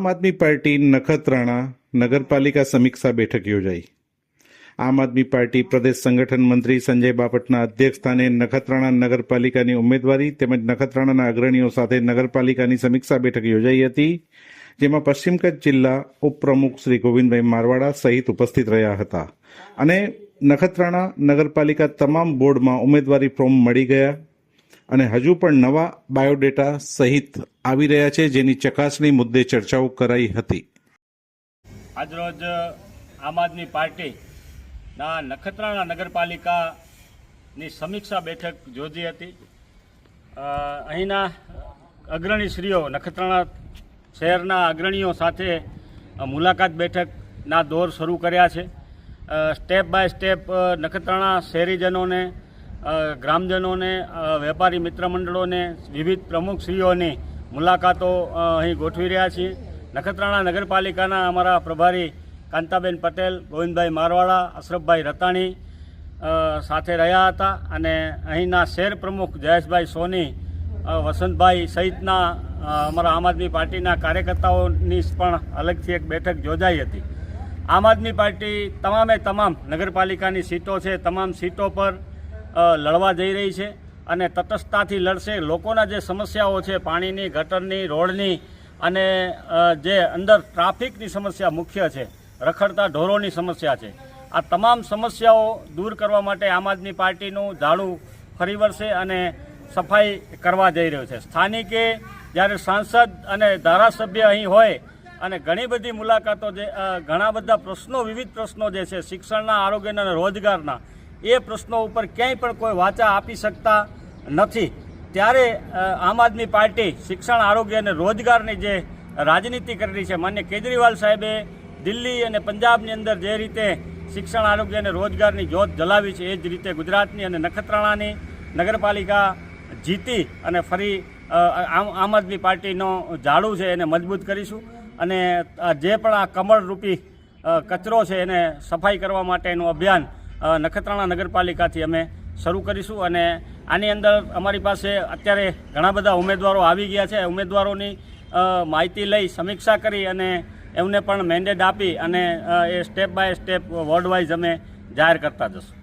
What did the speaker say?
આમ આદમી પાર્ટી નખત્રાણા નગરપાલિકા સમીક્ષા બેઠક યોજાઈ. આમ આદમી પાર્ટી પ્રદેશ સંગઠન મંત્રી સંજય બાપટના અધ્યક્ષસ્થાને નખત્રાણા નગરપાલિકાની ઉમેદવારી તેમજ નખત્રાણાના અગ્રણીઓ સાથે નગરપાલિકાની સમીક્ષા બેઠક યોજાઈ હતી, જેમાં પશ્ચિમ કચ્છ જિલ્લા ઉપપ્રમુખ શ્રી ગોવિંદભાઈ મારવાડા સહિત ઉપસ્થિત રહ્યા હતા. અને નખત્રાણા નગરપાલિકા તમામ બોર્ડમાં ઉમેદવારી ફોર્મ મળી ગયા. અને હજુ પણ નવા બાયોડેટા સહિત આવી રહ્યા છે, જેની ચકાસણી મુદ્દે ચર્ચાઓ કરાઈ હતી. આજરોજ આમ આદમી પાર્ટીના નખત્રાણા નગરપાલિકાની સમીક્ષા બેઠક યોજી હતી. અહીંના અગ્રણી શ્રીઓ નખત્રાણા શહેરના અગ્રણીઓ સાથે મુલાકાત બેઠકના દોર શરૂ કર્યા છે. સ્ટેપ બાય સ્ટેપ નખત્રાણા શહેરીજનોને ગ્રામજનોને વેપારી મિત્ર મંડળોને વિવિધ પ્રમુખશ્રીઓની મુલાકાતો અહીં ગોઠવી રહ્યા છીએ. નખત્રાણા નગરપાલિકાના અમારા પ્રભારી કાંતાબેન પટેલ, ગોવિંદભાઈ મારવાડા, અશરફભાઈ રતાણી સાથે રહ્યા હતા અને અહીંના શહેર પ્રમુખ જયેશભાઈ સોની વસંતભાઈ સહિતના અમારા આમ આદમી પાર્ટીના કાર્યકર્તાઓની પણ અલગથી એક બેઠક યોજાઈ હતી. આમ આદમી પાર્ટી તમામે તમામ નગરપાલિકાની સીટો છે. તમામ સીટો પર લડવા જઈ રહી છે અને તટસ્થતાથી લડશે. લોકોના જે સમસ્યાઓ છે, પાણીની, ગટરની, રોડની અને જે અંદર ટ્રાફિકની સમસ્યા મુખ્ય છે, રખડતા ઢોરોની સમસ્યા છે. આ તમામ સમસ્યાઓ દૂર કરવા માટે આમ આદમી પાર્ટીનું ઝાડું ફરી વળશે અને સફાઈ કરવા જઈ રહ્યો છે. સ્થાનિકે જ્યારે સાંસદ અને ધારાસભ્ય અહીં હોય અને ઘણી બધી મુલાકાતો જે ઘણા બધા પ્રશ્નો, વિવિધ પ્રશ્નો જે છે, શિક્ષણના, આરોગ્યના અને રોજગારના એ પ્રશ્નો ઉપર ક્યાંય પણ કોઈ વાચા આપી શકતા નથી. ત્યારે આમ આદમી પાર્ટી શિક્ષણ, આરોગ્ય અને રોજગારની જે રાજનીતિ કરેલી છે, માન્ય કેજરીવાલ સાહેબે દિલ્હી અને પંજાબની અંદર જે રીતે શિક્ષણ, આરોગ્ય અને રોજગારની જોત જલાવી છે, એ જ રીતે ગુજરાતની અને નખત્રાણાની નગરપાલિકા જીતી અને ફરી આમ આમ આદમી પાર્ટીનો ઝાડુ છે એને મજબૂત કરીશું. અને જે પણ આ કમળરૂપી કચરો છે એને સફાઈ કરવા માટેનું અભિયાન નખત્રાણા નગરપાલિકાથી અમે શરૂ કરીશું અને આની અંદર અમારી પાસે અત્યારે ઘણા બધા ઉમેદવારો આવી ગયા છે. ઉમેદવારોની માહિતી લઈ સમીક્ષા કરી અને એમને પણ મેન્ડેટ આપી અને એ step by step ward wise અમે જાહેર કરતા જશું.